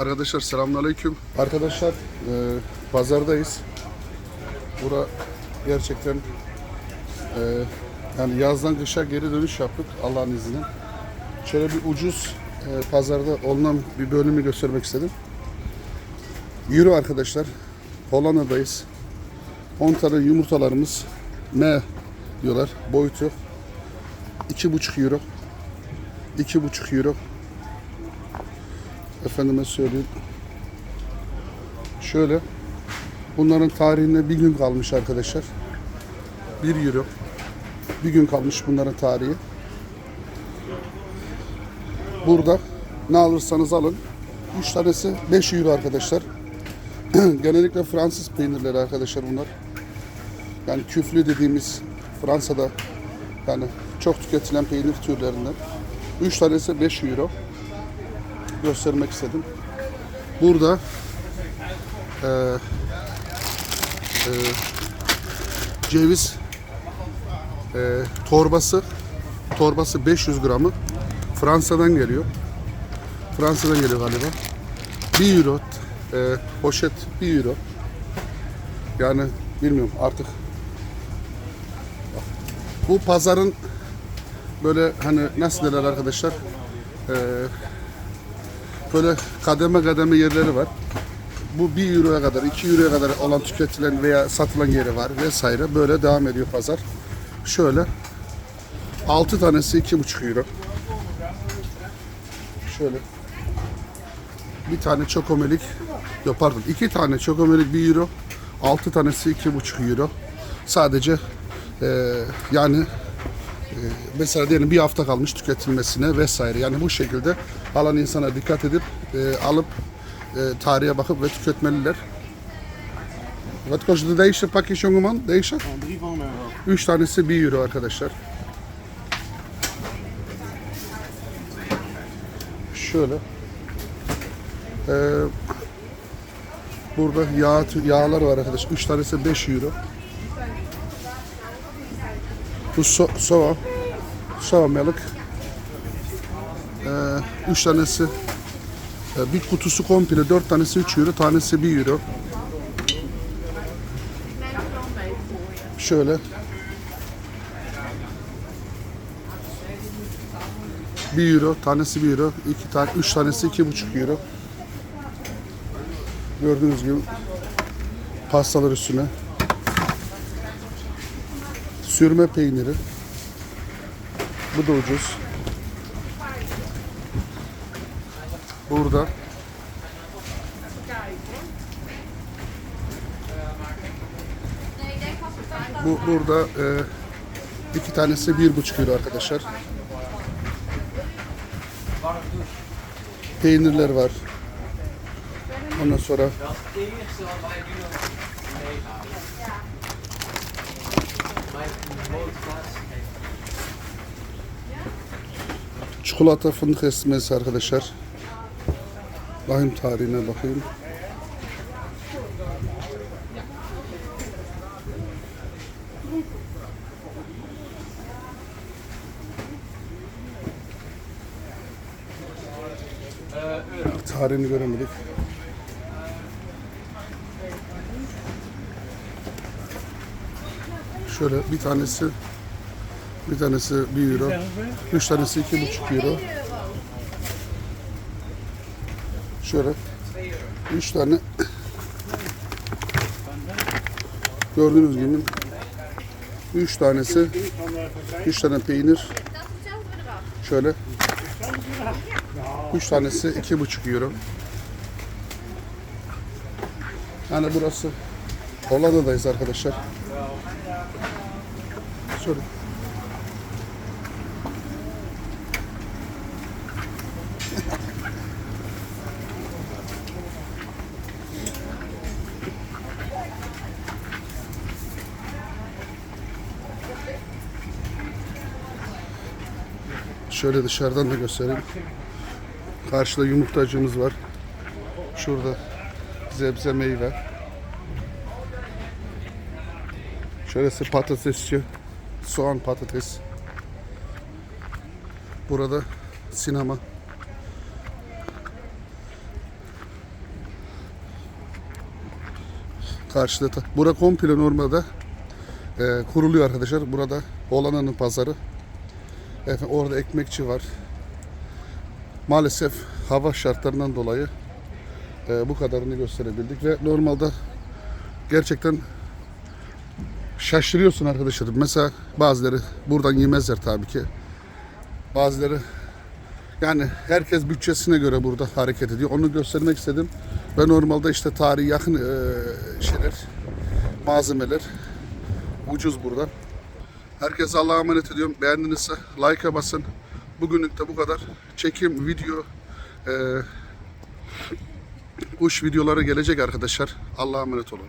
Arkadaşlar selamünaleyküm. Arkadaşlar e, pazardayız. Bura gerçekten e, yani yazdan kışa geri dönüş yaptık Allah'ın izniyle. Şöyle bir ucuz e, pazarda olunan bir bölümü göstermek istedim. Euro arkadaşlar. Hollanda'dayız. 10 tane yumurtalarımız M diyorlar boyutu 2,5 euro 2,5 euro efendime söyleyeyim. Şöyle bunların tarihine bir gün kalmış arkadaşlar. 1 euro. Bir gün kalmış bunların tarihi. Burada ne alırsanız alın. 3 tanesi 5 euro arkadaşlar. Genellikle Fransız peynirleri arkadaşlar bunlar. Yani küflü dediğimiz Fransa'da yani çok tüketilen peynir türlerinden. 3 tanesi 5 euro göstermek istedim. Burada e, e, ceviz e, torbası torbası 500 gramı Fransa'dan geliyor. Fransa'dan geliyor galiba. 1 euro e, poşet 1 euro. Yani bilmiyorum artık bu pazarın böyle hani nasıl derler arkadaşlar Ee, böyle kademe kademe yerleri var. Bu 1 euroya kadar, 2 euroya kadar olan tüketilen veya satılan yeri var vesaire. Böyle devam ediyor pazar. Şöyle 6 tanesi 2,5 euro. Şöyle bir tane çokomelik yok pardon iki tane çokomelik 1 euro 6 tanesi 2,5 euro sadece e, yani mesela diyelim bir hafta kalmış tüketilmesine vesaire yani bu şekilde alan insana dikkat edip e, alıp e, tarihe bakıp ve tüketmeliler. Wat kost deze pakje jongeman? Deze? Drie van een euro. 3 tanesi 1 euro arkadaşlar. Şöyle. Ee, burada yağ, yağlar var arkadaş. 3 tanesi 5 euro. Bu so, soğan. Soğan balık. 3 tanesi e, bir kutusu komple 4 tanesi 3 euro, tanesi 1 euro. Şöyle. 1 euro, tanesi 1 euro, 2 tane, 3 tanesi 2,5 euro. Gördüğünüz gibi pastalar üstüne. Sürme peyniri. Bu da ucuz. Burada bu burada e, iki tanesi bir buçuk euro arkadaşlar. Peynirler var. Ondan sonra çikolata fındık esmesi arkadaşlar. Bakayım tarihine bakayım. Tarihini göremedik. Şöyle bir tanesi bir tanesi 1 euro. Üç tanesi iki buçuk euro. Şöyle üç tane gördüğünüz gibi üç tanesi üç tane peynir şöyle üç tanesi iki buçuk euro. Yani burası Hollanda'dayız arkadaşlar. Şöyle. Şöyle dışarıdan da göstereyim. Karşıda yumurtacımız var. Şurada zebze meyve. Şurası patatesçi soğan, patates. Burada sinema. Karşıda. Bura komple normalde e, kuruluyor arkadaşlar. Burada Olana'nın pazarı. Efendim, orada ekmekçi var. Maalesef hava şartlarından dolayı e, bu kadarını gösterebildik ve normalde gerçekten şaşırıyorsun arkadaşlar. Mesela bazıları buradan yemezler tabii ki. Bazıları yani herkes bütçesine göre burada hareket ediyor. Onu göstermek istedim. Ve normalde işte tarihi yakın e, şeyler, malzemeler ucuz burada. Herkese Allah'a emanet ediyorum. Beğendinizse like'a basın. Bugünlük de bu kadar. Çekim, video, e, kuş videoları gelecek arkadaşlar. Allah'a emanet olun.